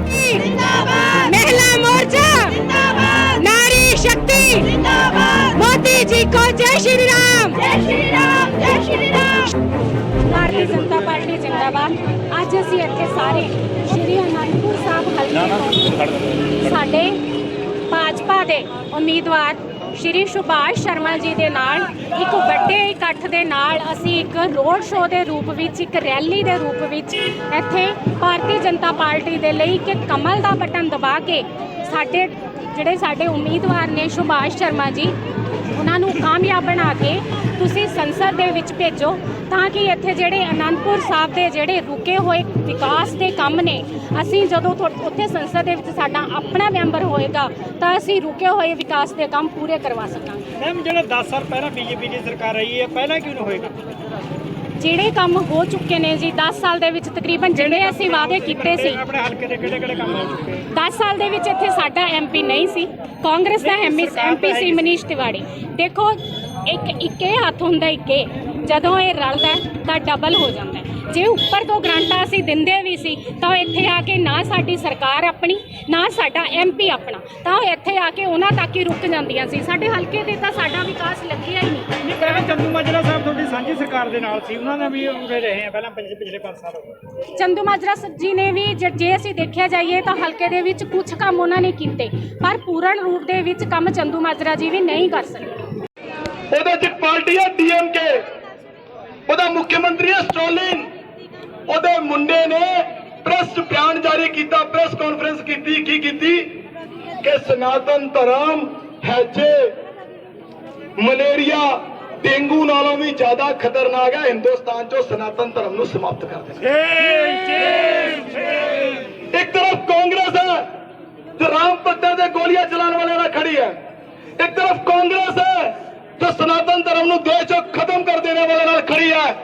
जिंदाबाद महिला मोर्चा जिंदाबाद नारी शक्ति जिंदाबाद मोदी जी को जय श्री राम जय श्री राम जय श्री राम ਭਾਰਤੀ ਜਨਤਾ ਪਾਰਟੀ ਜਿੰਦਾਬਾਦ ਅੱਜ ਅਸੀਂ ਇੱਥੇ ਸਾਰੇ ਸ਼੍ਰੀ ਅਨੰਦਪੁਰ ਸਾਹਿਬ ਹਲਕੇ ਤੋਂ ਸਾਡੇ ਭਾਜਪਾ ਦੇ ਉਮੀਦਵਾਰ ਸ਼੍ਰੀ ਸੁਭਾਸ਼ ਸ਼ਰਮਾ ਜੀ ਦੇ ਨਾਲ, ਇੱਕ ਵੱਡੇ ਇਕੱਠ ਦੇ ਨਾਲ ਅਸੀਂ ਇੱਕ ਰੋਡ ਸ਼ੋਅ ਦੇ ਰੂਪ ਵਿੱਚ, ਇੱਕ ਰੈਲੀ ਦੇ ਰੂਪ ਵਿੱਚ ਇੱਥੇ ਭਾਰਤੀ ਜਨਤਾ ਪਾਰਟੀ ਦੇ ਲਈ ਕਿ ਕਮਲ ਦਾ ਬਟਨ ਦਬਾ ਕੇ ਸਾਡੇ, ਜਿਹੜੇ ਸਾਡੇ ਉਮੀਦਵਾਰ ਨੇ ਸੁਭਾਸ਼ ਸ਼ਰਮਾ ਜੀ ਉਹਨਾਂ ਨੂੰ ਕਾਮਯਾਬ ਬਣਾ ਕੇ ਤੁਸੀਂ ਸੰਸਦ ਦੇ ਵਿੱਚ ਭੇਜੋ ਤਾਂ ਕਿ ਇੱਥੇ ਜਿਹੜੇ ਅਨੰਦਪੁਰ ਸਾਹਿਬ ਦੇ ਜਿਹੜੇ ਰੁਕੇ ਹੋਏ ਵਿਕਾਸ ਦੇ ਕੰਮ ਨੇ, ਅਸੀਂ ਜਦੋਂ ਉੱਥੇ ਸੰਸਦ ਦੇ ਵਿੱਚ ਸਾਡਾ ਆਪਣਾ ਮੈਂਬਰ ਹੋਏਗਾ ਤਾਂ ਅਸੀਂ ਰੁਕੇ ਹੋਏ ਵਿਕਾਸ ਦੇ ਕੰਮ ਪੂਰੇ ਕਰਵਾ ਸਕਾਂਗੇ। ਮੈਮ, ਜਿਹੜਾ 10 ਸਾਲ ਪਹਿਲਾਂ ਬੀਜੇਪੀ ਦੀ ਸਰਕਾਰ ਰਹੀ ਹੈ, ਪਹਿਲਾਂ ਕਿਉਂ ਨਹੀਂ ਹੋਏਗਾ? ਜਿਹੜੇ ਕੰਮ ਹੋ ਚੁੱਕੇ ਨੇ ਜੀ 10 ਸਾਲ ਦੇ ਵਿੱਚ ਤਕਰੀਬਨ ਜਿਹੜੇ ਅਸੀਂ ਵਾਅਦੇ ਕੀਤੇ ਸੀ। ਆਪਣੇ ਹਲਕੇ ਦੇ ਕਿਹੜੇ ਕਿਹੜੇ ਕੰਮ ਹੋ ਚੁੱਕੇ 10 ਸਾਲ ਦੇ ਵਿੱਚ ਇੱਥੇ ਸਾਡਾ ਐਮਪੀ ਨਹੀਂ ਸੀ। ਕਾਂਗਰਸ ਦਾ ਐਮਪੀ ਸੀ ਮਨੀਸ਼ ਤਿਵਾੜੀ। ਦੇਖੋ, ਇੱਕ ਇੱਕੇ ਹੱਥ ਹੁੰਦਾ, ਇੱਕੇ। ਜਦੋਂ ਇਹ ਰਲਦਾ ਤਾਂ ਡਬਲ ਹੋ ਜਾਂਦਾ ਜੇ ਉੱਪਰ ਤੋਂ ਗ੍ਰਾਂਟਾਂ ਅਸੀਂ ਦਿੰਦੇ ਵੀ ਸੀ, ਤਾਂ ਇੱਥੇ ਆ ਕੇ ਨਾ ਸਾਡੀ ਸਰਕਾਰ ਆਪਣੀ, ਨਾ ਸਾਡਾ ਐਮਪੀ ਆਪਣਾ। ਤਾਂ ਇੱਥੇ ਆ ਕੇ ਉਹਨਾਂ ਤੱਕ ਹੀ ਰੁਕ ਜਾਂਦੀਆਂ ਸੀ। ਸਾਡੇ ਹਲਕੇ 'ਤੇ ਤਾਂ ਸਾਡਾ ਵਿਕਾਸ ਲੱਗਿਆ ਹੀ ਨਹੀਂ। ਨਹੀਂ ਸਰਕਾਰ ਦੇ ਨਾਲ ਸੀ ਉਹਨਾਂ ਨੇ ਵੀ ਉਰੇ ਰਹੇ ਆ ਪਹਿਲਾਂ ਪਿਛਲੇ ਪਿਛਲੇ 5 ਸਾਲ ਹੋ ਗਏ। ਚੰਦੂ ਮਾਜਰਾ ਜੀ ਨੇ ਵੀ ਜੇ ਜੇ ਅਸੀਂ ਦੇਖਿਆ ਜਾਈਏ ਤਾਂ ਹਲਕੇ ਦੇ ਵਿੱਚ ਕੁਝ ਕੰਮ ਉਹਨਾਂ ਨੇ ਕੀਤੇ ਪਰ ਪੂਰਨ ਰੂਪ ਦੇ ਵਿੱਚ ਕੰਮ ਚੰਦੂ ਮਾਜਰਾ ਜੀ ਵੀ ਨਹੀਂ ਕਰ ਸਕੇ। ਉਹਦੇ ਚ ਪਾਰਟੀ ਹੈ ਡੀਐਮਕੇ। ਉਹਦਾ ਮੁੱਖ ਮੰਤਰੀ ਹੈ ਸਟਾਲਿਨ ਉਹਦੇ ਮੁੰਡੇ ਨੇ ਪ੍ਰੈਸ ਬਿਆਨ ਜਾਰੀ ਕੀਤਾ ਪ੍ਰੈਸ ਕਾਨਫਰੰਸ ਕੀਤੀ ਕੀ ਕੀਤੀ? ਕਿ ਸਨਾਤਨ ਧਰਮ ਹੈਜੇ ਮਲੇਰੀਆ ਡੇਂਗੂ ਨਾਲੋਂ ਵੀ ਜ਼ਿਆਦਾ ਖਤਰਨਾਕ ਹੈ। ਹਿੰਦੁਸਤਾਨ ਚੋਂ ਸਨਾਤਨ ਧਰਮ ਨੂੰ ਸਮਾਪਤ ਕਰ ਦੇਣਾ ਇੱਕ ਤਰਫ ਕਾਂਗਰਸ ਹੈ, ਜੋ ਰਾਮ ਭਗਤਾਂ ਦੇ ਗੋਲੀਆਂ ਚਲਾਉਣ ਵਾਲਿਆਂ ਨਾਲ ਖੜੀ ਹੈ। ਇੱਕ ਤਰਫ ਕਾਂਗਰਸ ਹੈ, ਜੋ ਸਨਾਤਨ ਧਰਮ ਨੂੰ ਦੇਸ਼ ਚੋਂ ਖਤਮ ਕਰ ਦੇਣ ਵਾਲਿਆਂ ਨਾਲ ਖੜੀ ਹੈ।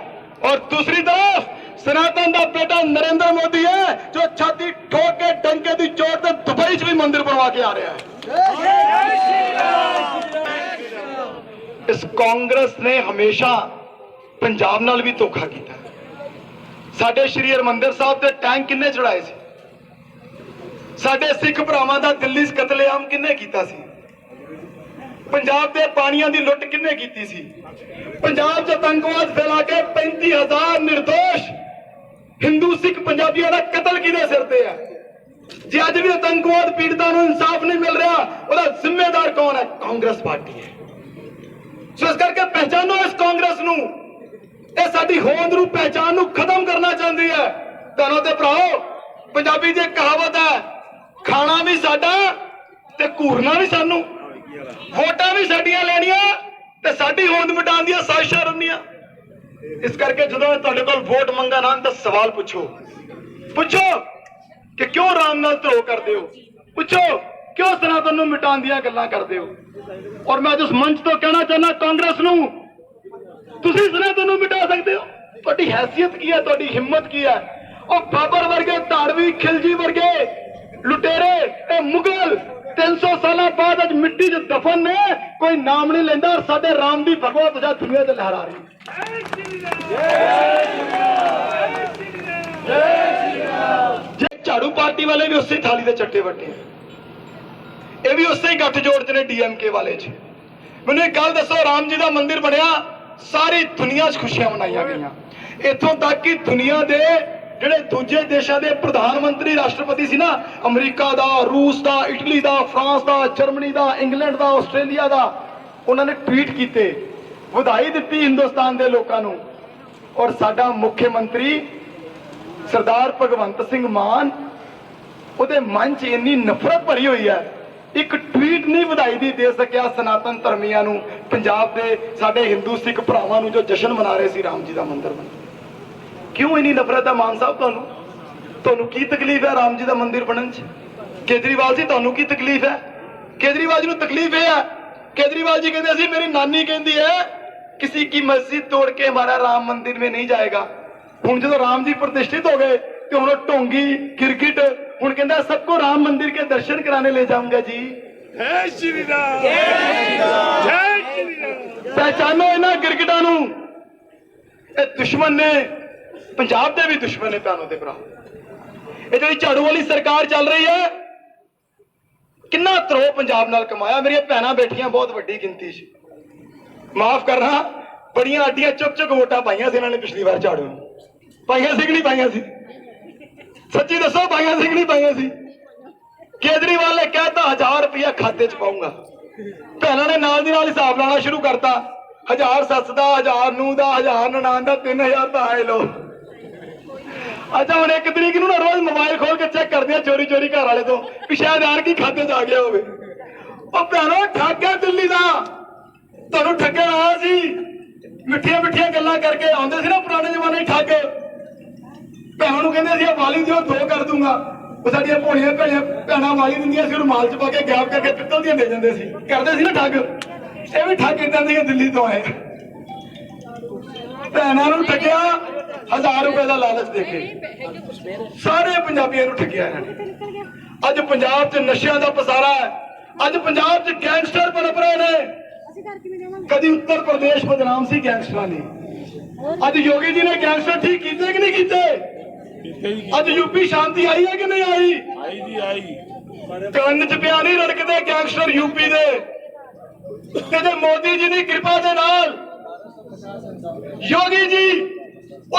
ਔਰ ਦੂਸਰੀ ਤਰਫ ਸਨਾਤਨ ਦਾ ਬੇਟਾ ਨਰਿੰਦਰ ਮੋਦੀ ਹੈ, ਜੋ ਛਾਤੀ ਠੋਕ ਕੇ ਡੰਕੇ ਦੀ ਚੋਟ ਤੇ ਦੁਬਈ 'ਚ ਵੀ ਮੰਦਿਰ ਬਣਵਾ ਕੇ ਆ ਰਿਹਾ ਹੈ। ਇਸ ਕਾਂਗਰਸ ਨੇ ਹਮੇਸ਼ਾ ਪੰਜਾਬ ਨਾਲ ਵੀ ਧੋਖਾ ਕੀਤਾ। ਸਾਡੇ ਸ਼੍ਰੀ ਹਰਮੰਦਰ ਸਾਹਿਬ ਤੇ ਟੈਂਕ ਕਿੰਨੇ ਚੜਾਏ ਸੀ? ਸਾਡੇ ਸਿੱਖ ਭਰਾਵਾਂ ਦਾ ਦਿੱਲੀ 'ਚ ਕਤਲੇਆਮ ਕਿੰਨੇ ਕੀਤਾ ਸੀ? ਪੰਜਾਬ ਦੇ ਪਾਣੀਆਂ ਦੀ ਲੁੱਟ ਕਿੰਨੇ ਕੀਤੀ ਸੀ? ਪੰਜਾਬ 'ਚ ਆਤੰਕਵਾਦ ਫੈਲਾ ਕੇ 35000 ਨਿਰਦੋਸ਼ ਹਿੰਦੂ ਸਿੱਖ ਪੰਜਾਬੀਆਂ ਦਾ ਕਤਲ ਕਿਹਦੇ ਸਿਰ ਤੇ ਹੈ ਜੇ ਅੱਜ ਵੀ ਆਤੰਕਵਾਦ ਪੀੜਤਾਂ ਨੂੰ ਇਨਸਾਫ ਨਹੀਂ ਮਿਲ ਰਿਹਾ, ਉਹਦਾ ਜ਼ਿੰਮੇਦਾਰ ਕੌਣ ਹੈ? ਕਾਂਗਰਸ ਪਾਰਟੀ ਹੈ। ਸੋ ਕਰਕੇ ਪਹਿਚਾਨੋ ਇਸ ਕਾਂਗਰਸ ਨੂੰ। ਇਹ ਸਾਡੀ ਹੋਂਦ ਨੂੰ ਪਹਿਚਾਨ ਨੂੰ ਖਤਮ ਕਰਨਾ ਚਾਹੁੰਦੀ ਹੈ। ਤੁਹਾਨੂੰ ਤੇ ਭਰਾਓ ਪੰਜਾਬੀ ਦੀ ਕਹਾਵਤ ਹੈ, ਖਾਣਾ ਵੀ ਸਾਡਾ ਤੇ ਘੂਰਨਾ ਵੀ ਸਾਨੂੰ। ਵੋਟਾਂ ਵੀ ਸਾਡੀਆਂ ਲੈਣੀਆਂ ਤੇ ਸਾਡੀ ਹੋਂਦ ਮਿਟਾਉਣ ਦੀਆਂ ਸਾਜ਼ਿਸ਼ਾਂ ਰੰਨੀਆਂ ਇਸ ਕਰਕੇ ਜਦੋਂ ਇਹ ਤੁਹਾਡੇ ਕੋਲ ਵੋਟ ਮੰਗਣ ਆਉਣ ਤਾਂ ਸਵਾਲ ਪੁੱਛੋ। ਪੁੱਛੋ ਕਿ ਕਿਉਂ ਰਾਮ ਨਾਲ ਧਰੋ ਕਰਦੇ ਹੋ? ਪੁੱਛੋ। ਕਿਉਂ ਤਰ੍ਹਾਂ ਤੁਹਾਨੂੰ ਮਿਟਾਉਣ ਦੀਆਂ ਗੱਲਾਂ ਕਰਦੇ ਹੋ? ਔਰ ਮੈਂ ਅੱਜ ਉਸ ਮੰਚ ਤੋਂ ਕਹਿਣਾ ਚਾਹੁੰਦਾ ਕਾਂਗਰਸ ਨੂੰ ਤੁਸੀਂ ਸਨਾ ਤੁਹਾਨੂੰ ਮਿਟਾ ਸਕਦੇ ਹੋ? ਤੁਹਾਡੀ ਹیثیت ਕੀ ਹੈ? ਤੁਹਾਡੀ ਹਿੰਮਤ ਕੀ ਹੈ? ਉਹ ਬਾਬਰ ਵਰਗੇ ਧਾਰਵੀ ਖਿਲਜੀ ਵਰਗੇ ਲੁਟੇਰੇ ਤੇ ਮੁਗਲ 300 ਸਾਲਾਂ ਬਾਅਦ ਅੱਜ ਮਿੱਟੀ 'ਚ ਦਫਨ ਨੇ ਕੋਈ ਨਾਮ ਨਹੀਂ ਲੈਂਦਾ ਔਰ ਸਾਡੇ ਰਾਮ ਦੀ ਭਗਵਤ ਤੁਜਾ ਦੁਨੀਆ ਤੇ ਲਹਿਰਾ ਰਹੀ। ਜੇ ਝਾੜੂ ਪਾਰਟੀ ਵਾਲੇ ਵੀ ਉਸੇ ਥਾਲੀ ਦੇ ਚੱਟੇ ਵੱਟੇ ਇਹ ਵੀ ਉਸੇ ਹੀ ਗੱਠ ਜੋੜ ਚ ਨੇ ਡੀਐਮਕੇ ਵਾਲੇ ਚ। ਮੈਨੂੰ ਇੱਕ ਗੱਲ ਦੱਸੋ, ਰਾਮ ਜੀ ਦਾ ਮੰਦਿਰ ਬਣਿਆ, ਸਾਰੀ ਦੁਨੀਆ 'ਚ ਖੁਸ਼ੀਆਂ ਮਨਾਈਆਂ ਗਈਆਂ। ਇੱਥੋਂ ਤੱਕ ਕਿ ਦੁਨੀਆ ਦੇ ਜਿਹੜੇ ਦੂਜੇ ਦੇਸ਼ਾਂ ਦੇ ਪ੍ਰਧਾਨ ਮੰਤਰੀ ਰਾਸ਼ਟਰਪਤੀ ਸੀ ਨਾ, ਅਮਰੀਕਾ ਦਾ, ਰੂਸ ਦਾ, ਇਟਲੀ ਦਾ, ਫਰਾਂਸ ਦਾ, ਜਰਮਨੀ ਦਾ, ਇੰਗਲੈਂਡ ਦਾ, ਆਸਟ੍ਰੇਲੀਆ ਦਾ, ਉਹਨਾਂ ਨੇ ਟਵੀਟ ਕੀਤੇ, ਵਧਾਈ ਦਿੱਤੀ ਹਿੰਦੁਸਤਾਨ ਦੇ ਲੋਕਾਂ ਨੂੰ। ਔਰ ਸਾਡਾ ਮੁੱਖ ਮੰਤਰੀ ਸਰਦਾਰ ਭਗਵੰਤ ਸਿੰਘ ਮਾਨ, ਉਹਦੇ ਮਨ 'ਚ ਇੰਨੀ ਨਫ਼ਰਤ ਭਰੀ ਹੋਈ ਹੈ ਇੱਕ ਟਵੀਟ ਨਹੀਂ ਵਧਾਈ ਦੀ ਦੇ ਸਕਿਆ ਸਨਾਤਨ ਧਰਮੀਆਂ ਨੂੰ, ਪੰਜਾਬ ਦੇ ਸਾਡੇ ਹਿੰਦੂ ਸਿੱਖ ਭਰਾਵਾਂ ਨੂੰ ਜੋ ਜਸ਼ਨ ਮਨਾ ਰਹੇ ਸੀ, ਰਾਮ ਜੀ ਦਾ ਮੰਦਿਰ ਬਣ ਕਿਉਂ ਇਨੀ ਨਫ਼ਰਤ ਹੈ ਮਾਨ ਸਾਹਿਬ ਤੁਹਾਨੂੰ? ਤੁਹਾਨੂੰ ਕੀ ਤਕਲੀਫ ਹੈ ਰਾਮ ਜੀ ਦਾ ਮੰਦਿਰ ਬਣਨ 'ਚ? ਕੇਜਰੀਵਾਲ ਜੀ, ਤੁਹਾਨੂੰ ਕੀ ਤਕਲੀਫ ਹੈ? ਕੇਜਰੀਵਾਲ ਜੀ ਨੂੰ ਤਕਲੀਫ ਇਹ ਹੈ। ਕੇਜਰੀਵਾਲ ਜੀ ਕਹਿੰਦੇ ਅਸੀਂ ਮੇਰੀ ਨਾਨੀ ਕਹਿੰਦੀ ਹੈ, ਕਿਸੇ ਕੀ ਮਸਜਿਦ ਤੋੜ ਕੇ ਹਮਾਰਾ ਰਾਮ ਮੰਦਿਰ ਮੇ ਨਹੀਂ ਜਾਏਗਾ। ਹੁਣ ਜਦੋਂ ਰਾਮ ਜੀ ਪ੍ਰਤਿਸ਼ਠਿਤ ਹੋ ਗਏ ਤੇ ਹੁਣ ਢੋਂਗੀ, ਕ੍ਰਿਕਟ ਹੁਣ ਕਹਿੰਦਾ ਸਭ ਕੋ ਰਾਮ ਮੰਦਿਰ ਕੇ ਦਰਸ਼ਨ ਕਰਾਣੇ ਲੈ ਜਾਊਂਗਾ ਜੀ। ਜੈ ਸ਼੍ਰੀ ਰਾਮ। ਜੈ ਸ਼੍ਰੀ ਰਾਮ। ਪਹਿਚਾਨੋ ਇਹਨਾਂ ਕ੍ਰਿਕਟਾਂ ਨੂੰ। ਇਹ ਦੁਸ਼ਮਣ ਨੇ ਪੰਜਾਬ ਦੇ ਵੀ ਦੁਸ਼ਮਣ ਨੇ ਤੁਹਾਨੂੰ ਤੇ ਭਰਾ ਇਹ ਜਿਹੜੀ ਝਾੜੂ ਵਾਲੀ ਸਰਕਾਰ ਚੱਲ ਰਹੀ ਹੈ ਕਿੰਨਾ ਤਰੋ ਪੰਜਾਬ ਨਾਲ ਕਮਾਇਆ। ਮੇਰੀਆਂ ਭੈਣਾਂ ਬੈਠੀਆਂ ਬਹੁਤ ਵੱਡੀ ਗਿਣਤੀ ਸੀ। ਮਾਫ ਕਰ ਕਰਨਾ ਬੜੀਆਂ ਅੱਡੀਆਂ ਚੁੱਪ ਚੁੱਪ ਵੋਟਾਂ ਪਾਈਆਂ ਸੀ ਇਹਨਾਂ ਨੇ ਪਿਛਲੀ ਵਾਰ ਝਾੜੂ ਨੂੰ। ਪਾਈਆਂ ਸੀ ਕਿ ਨਹੀਂ ਪਾਈਆਂ ਸੀ? ਸੱਚੀ ਦੱਸੋ ਪਾਈਆਂ ਸੀ ਕਿ ਨਹੀਂ ਪਾਈਆਂ ਸੀ। ਕੇਜਰੀਵਾਲ ਨੇ ਕਹਿਤਾ 1000 ਰੁਪਇਆ ਖਾਤੇ 'ਚ ਪਾਉਂਗਾ ਭੈਣਾਂ ਨੇ ਨਾਲ ਦੀ ਨਾਲ ਹਿਸਾਬ ਲਾਣਾ ਸ਼ੁਰੂ ਕਰਤਾ। ਹਜ਼ਾਰ ਸੱਸ ਦਾ, ਹਜ਼ਾਰ ਨੂੰ ਦਾ, ਹਜ਼ਾਰ ਨਨਾਣ ਦਾ 3000 ਦਾ ਆਏ ਲੋ ਅੱਛਾ, ਹੁਣ ਇੱਕ ਤਰੀਕ ਨੂੰ ਨਾ ਰੋਜ਼ ਮੋਬਾਈਲ ਖੋਲ ਕੇ ਚੈੱਕ ਕਰਦੇ ਆ ਚੋਰੀ ਚੋਰੀ ਘਰ ਵਾਲੇ ਤੋਂ ਵੀ ਸ਼ਾਇਦ ਯਾਰ ਕੀ ਖਾਤੇ 'ਚ ਆ ਗਿਆ ਹੋਵੇ। ਉਹ ਭੈਣੋ ਠੱਗ ਹੈ ਦਿੱਲੀ ਦਾ। ਤੁਹਾਨੂੰ ਠੱਗਣ ਆਇਆ ਸੀ। ਮਿੱਠੀਆਂ ਮਿੱਠੀਆਂ ਗੱਲਾਂ ਕਰਕੇ ਆਉਂਦੇ ਸੀ ਨਾ ਪੁਰਾਣੇ ਜ਼ਮਾਨੇ 'ਚ ਠੱਗ ਭੈਣਾਂ ਨੂੰ ਕਹਿੰਦੇ ਸੀ ਆ ਵਾਲੀ ਦਿਓ ਦੋ ਕਰ ਦੂੰਗਾ। ਉਹ ਸਾਡੀਆਂ ਭੋਣੀਆਂ ਭੈਣਾਂ ਭੈਣਾਂ ਵਾਲੀ ਦਿੰਦੀਆਂ ਸੀ ਰੁਮਾਲ 'ਚ ਪਾ ਕੇ ਗੈਪ ਕਰਕੇ ਪਿੱਤਲ ਦੀਆਂ ਦੇ ਜਾਂਦੇ ਸੀ। ਕਰਦੇ ਸੀ ਨਾ ਠੱਗ? ਇਹ ਵੀ ਠੱਗ ਇਦਾਂ ਦੀਆਂ ਦਿੱਲੀ ਤੋਂ ਆਏ। ਭੈਣਾਂ ਨੂੰ ਠੱਗਿਆ ਹਜ਼ਾਰ ਰੁਪਏ ਦਾ ਲਾਲਚ ਦੇ ਕੇ। ਸਾਰੇ ਪੰਜਾਬੀਆਂ ਨੂੰ ਠੱਗਿਆ ਇਹਨਾਂ ਨੇ। ਅੱਜ ਪੰਜਾਬ 'ਚ ਨਸ਼ਿਆਂ ਦਾ ਪਸਾਰਾ ਹੈ। ਅੱਜ ਪੰਜਾਬ 'ਚ ਗੈਂਗਸਟਰ ਪਨਪ ਰਹੇ ਨੇ। ਕਦੀ ਉੱਤਰ ਪ੍ਰਦੇਸ਼ ਬਦਨਾਮ ਸੀ ਗੈਂਗਸਟਰਾਂ ਨੇ। ਅੱਜ ਯੋਗੀ ਜੀ ਨੇ ਗੈਂਗਸਟਰ ਠੀਕ ਕੀਤੇ ਕਿ ਨਹੀਂ ਕੀਤੇ? ਅੱਜ ਯੂਪੀ ਸ਼ਾਂਤੀ ਆਈ ਹੈ ਕਿ ਨਹੀਂ ਆਈ? ਆਈ ਦੀ ਆਈ। ਕੰਨ ਚ ਪਿਆ ਨਹੀਂ ਰੜਕਦੇ ਗੈਂਗਸਟਰ ਯੂਪੀ ਦੇ। ਤੇ ਮੋਦੀ ਜੀ ਦੀ ਕਿਰਪਾ ਦੇ ਨਾਲ ਯੋਗੀ ਜੀ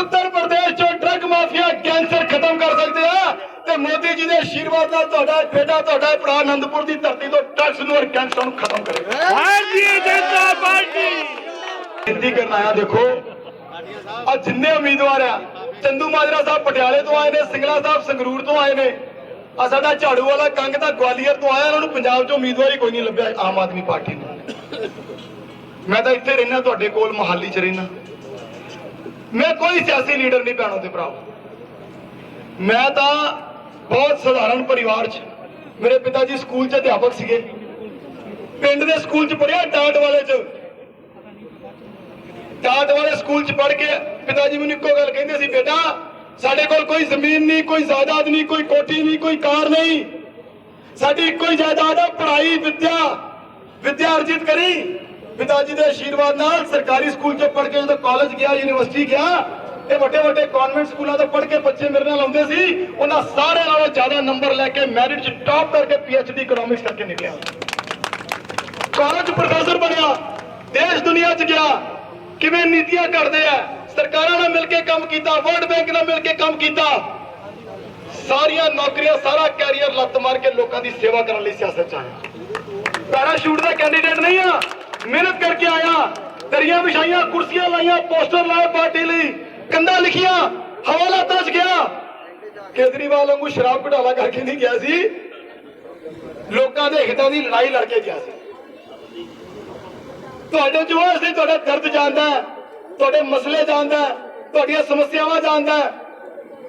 ਉੱਤਰ ਪ੍ਰਦੇਸ਼ ਚੋਂ ਡਰਗ ਮਾਫੀਆ ਕੈਂਸਰ ਖਤਮ ਕਰ ਸਕਦੇ ਆ ਤੇ ਮੋਦੀ ਜੀ ਦੇ ਆਸ਼ੀਰਵਾਦ ਨਾਲ ਤੁਹਾਡਾ ਬੇਟਾ ਤੁਹਾਡਾ ਭਰਾ ਆਨੰਦਪੁਰ ਦੀ ਧਰਤੀ ਤੋਂ ਡਰਗਸ ਨੂੰ ਔਰ ਕੈਂਸਰ ਨੂੰ ਖਤਮ ਕਰੇਗਾ। ਭਾਰਤੀ ਜਨਤਾ ਪਾਰਟੀ। ਬੇਨਤੀ ਕਰਨ ਆਇਆ ਦੇਖੋ ਆ ਜਿੰਨੇ ਉਮੀਦਵਾਰ ਆ, ਚੰਦੂ ਮਾਜਰਾ ਸਾਹਿਬ ਪਟਿਆਲੇ ਤੋਂ ਆਏ ਨੇ, ਸਿੰਗਲਾ ਸਾਹਿਬ ਸੰਗਰੂਰ ਤੋਂ ਆਏ ਨੇ। ਆ ਸਾਡਾ ਝਾੜੂ ਵਾਲਾ ਕੰਗ ਤਾਂ ਗਵਾਲੀਅਰ ਤੋਂ ਆਇਆ, ਉਹਨਾਂ ਨੂੰ ਪੰਜਾਬ 'ਚੋਂ ਉਮੀਦਵਾਰ ਕੋਈ ਨਹੀਂ ਲੱਭਿਆ, ਆਮ ਆਦਮੀ ਪਾਰਟੀ ਨੂੰ। ਮੈਂ ਤਾਂ ਇੱਥੇ ਰਹਿਣਾ ਤੁਹਾਡੇ ਕੋਲ ਮਹਾਲੀ 'ਚ ਰਹਿਣਾ ਮੈਂ ਕੋਈ ਸਿਆਸੀ ਲੀਡਰ ਨਹੀਂ ਭੈਣੋ ਤੇ ਭਰਾਵੋ ਮੈਂ ਤਾਂ ਬਹੁਤ ਸਧਾਰਨ ਪਰਿਵਾਰ 'ਚ, ਮੇਰੇ ਪਿਤਾ ਜੀ ਸਕੂਲ 'ਚ ਅਧਿਆਪਕ ਸੀਗੇ। ਪਿੰਡ ਦੇ ਸਕੂਲ 'ਚ ਪੜਿਆ ਟਾਟ ਵਾਲੇ 'ਚ। ਟਾਟ ਵਾਲੇ ਸਕੂਲ 'ਚ ਪੜ੍ਹ ਕੇ ਪਿਤਾ ਜੀ ਮੈਨੂੰ ਇੱਕੋ ਗੱਲ ਕਹਿੰਦੇ ਸੀ, ਬੇਟਾ, ਸਾਡੇ ਕੋਲ ਕੋਈ ਜ਼ਮੀਨ ਨਹੀਂ, ਕੋਈ ਜਾਇਦਾਦ ਨਹੀਂ, ਕੋਈ ਕੋਠੀ ਨਹੀਂ, ਕੋਈ ਕਾਰ ਨਹੀਂ। ਸਾਡੀ ਇੱਕੋ ਹੀ ਜਾਇਦਾਦ ਹੈ ਪੜ੍ਹਾਈ, ਵਿੱਦਿਆ। ਵਿੱਦਿਆ ਅਰਜਿਤ ਕਰੀ। ਪਿਤਾ ਜੀ ਦੇ ਆਸ਼ੀਰਵਾਦ ਨਾਲ ਸਰਕਾਰੀ ਸਕੂਲ 'ਚ ਪੜ੍ਹ ਕੇ ਜਦੋਂ ਕਾਲਜ ਗਿਆ ਯੂਨੀਵਰਸਿਟੀ ਗਿਆ, ਇਹ ਵੱਡੇ ਵੱਡੇ ਕਨਵੈਂਟ ਸਕੂਲਾਂ ਤੋਂ ਪੜ੍ਹ ਕੇ ਬੱਚੇ ਮੇਰੇ ਨਾਲ ਆਉਂਦੇ ਸੀ, ਉਹਨਾਂ ਸਾਰਿਆਂ ਨਾਲੋਂ ਜ਼ਿਆਦਾ ਨੰਬਰ ਲੈ ਕੇ ਮੈਰਿਟ 'ਚ ਟੌਪ ਕਰਕੇ ਪੀਐਚਡੀ ਇਕਨੋਮਿਕਸ ਕਰਕੇ ਨਿਕਲਿਆ। ਕਾਲਜ ਪ੍ਰੋਫੈਸਰ ਬਣਿਆ, ਦੇਸ਼ ਦੁਨੀਆ 'ਚ ਗਿਆ। ਕਿਵੇਂ ਨੀਤੀਆਂ ਘੜਦੇ ਆ? ਸਰਕਾਰਾਂ ਨਾਲ ਮਿਲ ਕੇ ਕੰਮ ਕੀਤਾ, ਵਰਲਡ ਬੈਂਕ ਨਾਲ ਮਿਲ ਕੇ ਕੰਮ ਕੀਤਾ। ਸਾਰੀਆਂ ਨੌਕਰੀਆਂ, ਸਾਰਾ ਕੈਰੀਅਰ ਲੱਤ ਮਾਰ ਕੇ ਲੋਕਾਂ ਦੀ ਸੇਵਾ ਕਰਨ ਲਈ ਸਿਆਸਤ 'ਚ ਆਇਆ। ਪੈਰਾਸ਼ੂਟ ਦਾ ਕੈਂਡੀਡੇਟ ਨਹੀਂ ਆ। ਮਿਹਨਤ ਕਰਕੇ ਆਇਆ। ਦਰੀਆਂ ਵਿਛਾਈਆਂ, ਕੁਰਸੀਆਂ ਲਾਈਆਂ, ਪੋਸਟਰ ਲਾਏ ਪਾਰਟੀ ਲਈ। ਕੰਧਾਂ ਲਿਖੀਆਂ, ਹਵਾਲਾਤਾਂ 'ਚ ਗਿਆ। ਕੇਜਰੀਵਾਲ ਵਾਂਗੂ ਸ਼ਰਾਬ ਘੁਟਾਲਾ ਕਰਕੇ ਨਹੀਂ ਗਿਆ ਸੀ। ਲੋਕਾਂ ਦੇ ਹਿੱਤਾਂ ਦੀ ਲੜਾਈ ਲੜ ਕੇ ਗਿਆ ਸੀ। ਤੁਹਾਡੇ ਜੋ ਅਸੀਂ ਤੁਹਾਡਾ ਦਰਦ ਜਾਣਦਾ ਤੁਹਾਡੇ ਮਸਲੇ ਜਾਣਦਾ ਤੁਹਾਡੀਆਂ ਸਮੱਸਿਆਵਾਂ ਜਾਣਦਾ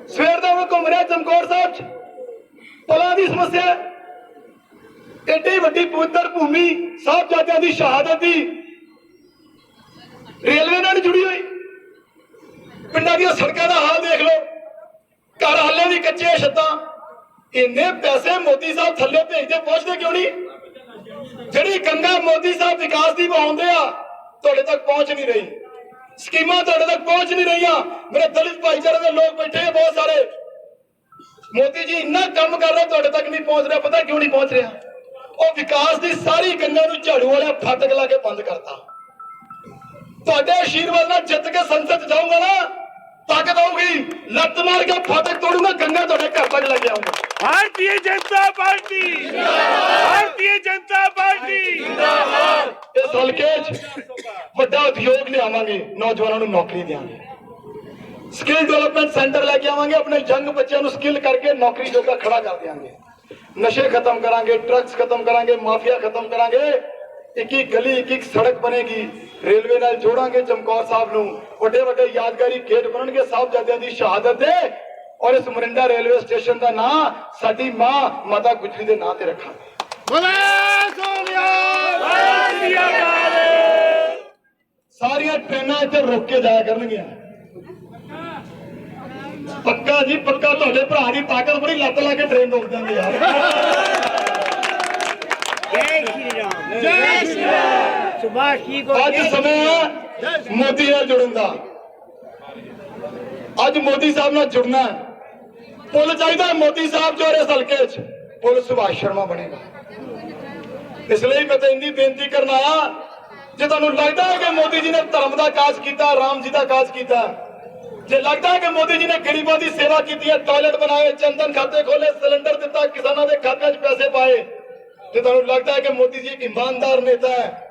ਸਵੇਰ ਦਾ ਮੈਂ ਘੁੰਮ ਰਿਹਾ ਚਮਕੌਰ ਸਾਹਿਬ ਚ। ਪਲਾਂ ਦੀ ਸਮੱਸਿਆ ਹੈ। ਵੱਡੀ ਪਵਿੱਤਰ ਭੂਮੀ ਸਾਹਿਬਜ਼ਾਦਿਆਂ ਦੀ ਸ਼ਹਾਦਤ ਦੀ ਰੇਲਵੇ ਨਾਲ ਜੁੜੀ ਹੋਈ। ਪਿੰਡਾਂ ਦੀਆਂ ਸੜਕਾਂ ਦਾ ਹਾਲ ਦੇਖ ਲਓ। ਘਰ ਹਾਲੇ ਵੀ ਕੱਚੇ ਛੱਤਾਂ। ਇੰਨੇ ਪੈਸੇ ਮੋਦੀ ਸਾਹਿਬ ਥੱਲੇ ਭੇਜਦੇ ਪਹੁੰਚਦੇ ਕਿਉਂ ਨਹੀਂ? ਜਿਹੜੀ ਗੰਗਾ ਮੋਦੀ ਸਾਹਿਬ ਵਿਕਾਸ ਦੀ ਵਹਾਉਂਦੇ ਆ, ਤੁਹਾਡੇ ਤੱਕ ਪਹੁੰਚ ਨਹੀਂ ਰਹੀ। ਸਕੀਮਾਂ ਤੁਹਾਡੇ ਤੱਕ ਪਹੁੰਚ ਨਹੀਂ ਰਹੀਆਂ। ਮੇਰੇ ਦਲਿਤ ਭਾਈਚਾਰੇ ਦੇ ਲੋਕ ਬੈਠੇ ਆ ਬਹੁਤ ਸਾਰੇ। ਮੋਦੀ ਜੀ, ਇੰਨਾ ਕੰਮ ਕਰ ਰਹੇ, ਤੁਹਾਡੇ ਤੱਕ ਨਹੀਂ ਪਹੁੰਚ ਰਿਹਾ। ਪਤਾ ਕਿਉਂ ਨਹੀਂ ਪਹੁੰਚ ਰਿਹਾ? ਉਹ ਵਿਕਾਸ ਦੀ ਸਾਰੀ ਗੰਗਾ ਨੂੰ ਝਾੜੂ ਵਾਲਿਆਂ ਫਾਟਕ ਲਾ ਕੇ ਬੰਦ ਕਰਤਾ। ਤੁਹਾਡੇ ਆਸ਼ੀਰਵਾਦ ਨਾਲ ਜਿੱਤ ਕੇ ਸੰਸਦ ਜਾਊਂਗਾ ਨਾ, ਤਾਕਤ ਆਊਗੀ। ਲੱਤ ਮਾਰ ਕੇ ਫਾਟਕ ਤੋੜੂਗਾ, ਗੰਗਾ ਤੁਹਾਡੇ ਘਰ ਤੱਕ ਲੈ ਕੇ ਆਊਂਗਾ। ਭਾਰਤੀ ਜਨਤਾ ਪਾਰਟੀ। ਭਾਰਤੀ ਜਨਤਾ ਪਾਰਟੀ। ਇਸ ਹਲਕੇ 'ਚ ਵੱਡਾ ਉਦਯੋਗ ਲਿਆਵਾਂਗੇ, ਨੌਜਵਾਨਾਂ ਨੂੰ ਨੌਕਰੀ ਦੇਵਾਂਗੇ ਸਕਿੱਲ ਡਿਵੈਲਪਮੈਂਟ ਸੈਂਟਰ ਲੈ ਕੇ ਆਵਾਂਗੇ, ਆਪਣੇ ਯੰਗ ਬੱਚਿਆਂ ਨੂੰ ਸਕਿੱਲ ਕਰਕੇ ਨੌਕਰੀ ਜੋਗਾ ਖੜਾ ਕਰ ਦਿਆਂਗੇ। ਨਸ਼ੇ ਖਤਮ ਕਰਾਂਗੇ ਡਰੱਗਸ ਖਤਮ ਕਰਾਂਗੇ, ਮਾਫੀਆ ਖਤਮ ਕਰਾਂਗੇ। ਇੱਕ ਇੱਕ ਗਲੀ, ਇੱਕ ਇੱਕ ਸੜਕ ਬਣੇਗੀ। ਰੇਲਵੇ ਨਾਲ ਜੋੜਾਂਗੇ ਚਮਕੌਰ ਸਾਹਿਬ ਨੂੰ। ਵੱਡੇ ਵੱਡੇ ਯਾਦਗਾਰੀ ਗੇਟ ਬਣਨਗੇ, ਸਾਹਿਬਜ਼ਾਦਿਆਂ ਦੀ ਸ਼ਹਾਦਤ ਦੇ ਔਰ ਇਸ ਮਰਿੰਡਾ ਰੇਲਵੇ ਸਟੇਸ਼ਨ ਦਾ ਨਾਂ ਸਾਡੀ ਮਾਂ ਮਾਤਾ ਗੁਜਰੀ ਦੇ ਨਾਂ ਤੇ ਰੱਖਾਂਗੇ। ਬੋਲੇ ਸੋਨਿਆ! ਅਕਾਲ ਸਾਰੀਆਂ ਟ੍ਰੇਨਾਂ ਇੱਥੇ ਰੁਕ ਕੇ ਜਾਇਆ ਕਰਨਗੀਆਂ। ਪੱਕਾ ਜੀ ਪੱਕਾ ਤੁਹਾਡੇ ਭਰਾ ਦੀ ਤਾਕਤ ਬੜੀ ਲੱਤ ਲਾ ਕੇ ਟ੍ਰੇਨ ਰੋਕ ਦਿਆਂਗੇ ਯਾਰ ਜੈ ਸ਼੍ਰੀ ਰਾਮ। ਸੁਭਾਸ਼ ਜੀ ਕੋ ਅੱਜ ਸਮਾਂ ਹੈ ਮੋਦੀ ਨਾਲ ਜੁੜਨ ਦਾ। ਅੱਜ ਮੋਦੀ ਸਾਹਿਬ ਨਾਲ ਜੁੜਨਾ ਹੈ। ਪੁੱਲ ਚਾਹੀਦਾ ਮੋਦੀ ਸਾਹਿਬ ਜੋ ਇਸ ਹਲਕੇ 'ਚ। ਪੁੱਲ ਸੁਭਾਸ਼ ਸ਼ਰਮਾ ਬਣੇਗਾ। ਇਸ ਲਈ ਮੈਂ ਤਾਂ ਇੰਨੀ ਬੇਨਤੀ ਕਰਨ ਆਇਆ, ਜੇ ਤੁਹਾਨੂੰ ਲੱਗਦਾ ਹੈ ਕਿ ਮੋਦੀ ਜੀ ਨੇ ਧਰਮ ਦਾ ਕਾਜ ਕੀਤਾ, ਰਾਮ ਜੀ ਦਾ ਕਾਜ ਕੀਤਾ, ਜੇ ਲੱਗਦਾ ਹੈ ਕਿ ਮੋਦੀ ਜੀ ਨੇ ਗਰੀਬਾਂ ਦੀ ਸੇਵਾ ਕੀਤੀ ਹੈ, ਟਾਇਲਟ ਬਣਾਏ, ਚੰਦਨ ਖਾਤੇ ਖੋਲੇ ਸਿਲੰਡਰ ਦਿੱਤਾ, ਕਿਸਾਨਾਂ ਦੇ ਖਾਤਿਆਂ 'ਚ ਪੈਸੇ ਪਾਏ, ਜੇ ਤੁਹਾਨੂੰ ਲੱਗਦਾ ਹੈ ਕਿ ਮੋਦੀ ਜੀ ਇੱਕ ਇਮਾਨਦਾਰ ਨੇਤਾ ਹੈ,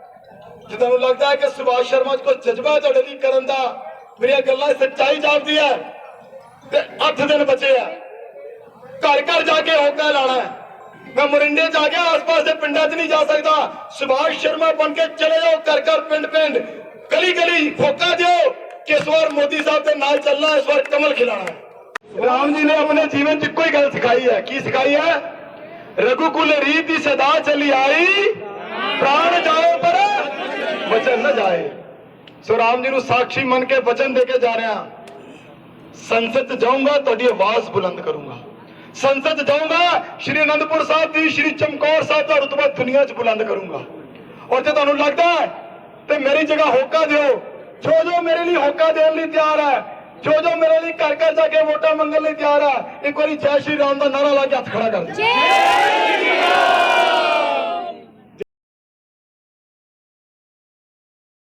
ਜੇ ਤੁਹਾਨੂੰ ਲੱਗਦਾ ਹੈ ਕਿ ਸੁਭਾਸ਼ ਸ਼ਰਮਾ 'ਚ ਕੋਈ ਜਜ਼ਬਾ ਹੈ ਤੁਹਾਡੇ ਲਈ ਕਰਨ ਦਾ, ਮੇਰੀਆਂ ਗੱਲਾਂ ਸੱਚਾਈ ਜਾਪਦੀ ਹੈ ਤੇ 8 ਦਿਨ ਬਚੇ ਆ। ਘਰ ਘਰ ਜਾ ਕੇ ਹੋਕਾ ਲਾਣਾ ਹੈ ਮੈਂ ਮਰਿੰਡੇ ਜਾ ਕੇ ਆਸ-ਪਾਸ ਦੇ ਪਿੰਡਾਂ 'ਚ ਨਹੀਂ ਜਾ ਸਕਦਾ ਸੁਭਾਸ਼ ਸ਼ਰਮਾ ਬਣ ਕੇ ਚਲੇ ਜਾਓ ਘਰ ਘਰ ਪਿੰਡ ਪਿੰਡ ਗਲੀ ਗਲੀ ਹੋਕਾ ਦਿਓ ਕਿ ਇਸ ਵਾਰ ਮੋਦੀ ਸਾਹਿਬ ਦੇ ਨਾਲ ਚੱਲਣਾ ਇਸ ਵਾਰ ਕਮਲ ਖਿਲਾਣਾ ਹੈ ਰਾਮ ਜੀ ਨੇ ਆਪਣੇ ਜੀਵਨ 'ਚ ਇੱਕੋ ਹੀ ਗੱਲ ਸਿਖਾਈ ਹੈ ਕੀ ਸਿਖਾਈ ਹੈ ਰਘੁਕੁਲ ਰੀਤ ਦੀ ਸਦਾ ਚਲੀ ਆਈ ਪ੍ਰਾਣ ਜਾਏ ਪਰ ਵਚਨ ਨਾ ਜਾਏ ਸੋ ਰਾਮ ਜੀ ਨੂੰ ਸਾਖੀ ਮੰਨ ਕੇ ਵਚਨ ਦੇ ਕੇ ਜਾ ਰਿਹਾ ਸੰਸਦ 'ਚ ਜਾਊਂਗਾ ਤੁਹਾਡੀ ਆਵਾਜ਼ ਬੁਲੰਦ ਕਰੂੰਗਾ ਸੰਸਦ 'ਚ ਜਾਊਂਗਾ ਸ਼੍ਰੀ ਅਨੰਦਪੁਰ ਸਾਹਿਬ ਦੀ, ਸ਼੍ਰੀ ਚਮਕੌਰ ਸਾਹਿਬ ਦਾ ਰੁਤਬਾ ਦੁਨੀਆ 'ਚ ਬੁਲੰਦ ਕਰੂੰਗਾ। ਔਰ ਜੇ ਤੁਹਾਨੂੰ ਲੱਗਦਾ ਤੇ ਮੇਰੀ ਜਗ੍ਹਾ ਹੋਕਾ ਦਿਓ, ਜੋ ਜੋ ਮੇਰੇ ਲਈ ਹੋਕਾ ਦੇਣ ਲਈ ਤਿਆਰ ਹੈ, ਜੋ ਜੋ ਮੇਰੇ ਲਈ ਘਰ ਘਰ ਜਾ ਕੇ ਵੋਟਾਂ ਮੰਗਣ ਲਈ ਤਿਆਰ ਹੈ, ਇੱਕ ਵਾਰੀ ਜੈ ਸ਼੍ਰੀ ਰਾਮ ਦਾ ਨਾਰਾ ਲਾ ਕੇ ਹੱਥ ਖੜਾ ਕਰ ਦਿਓ। ਜੈ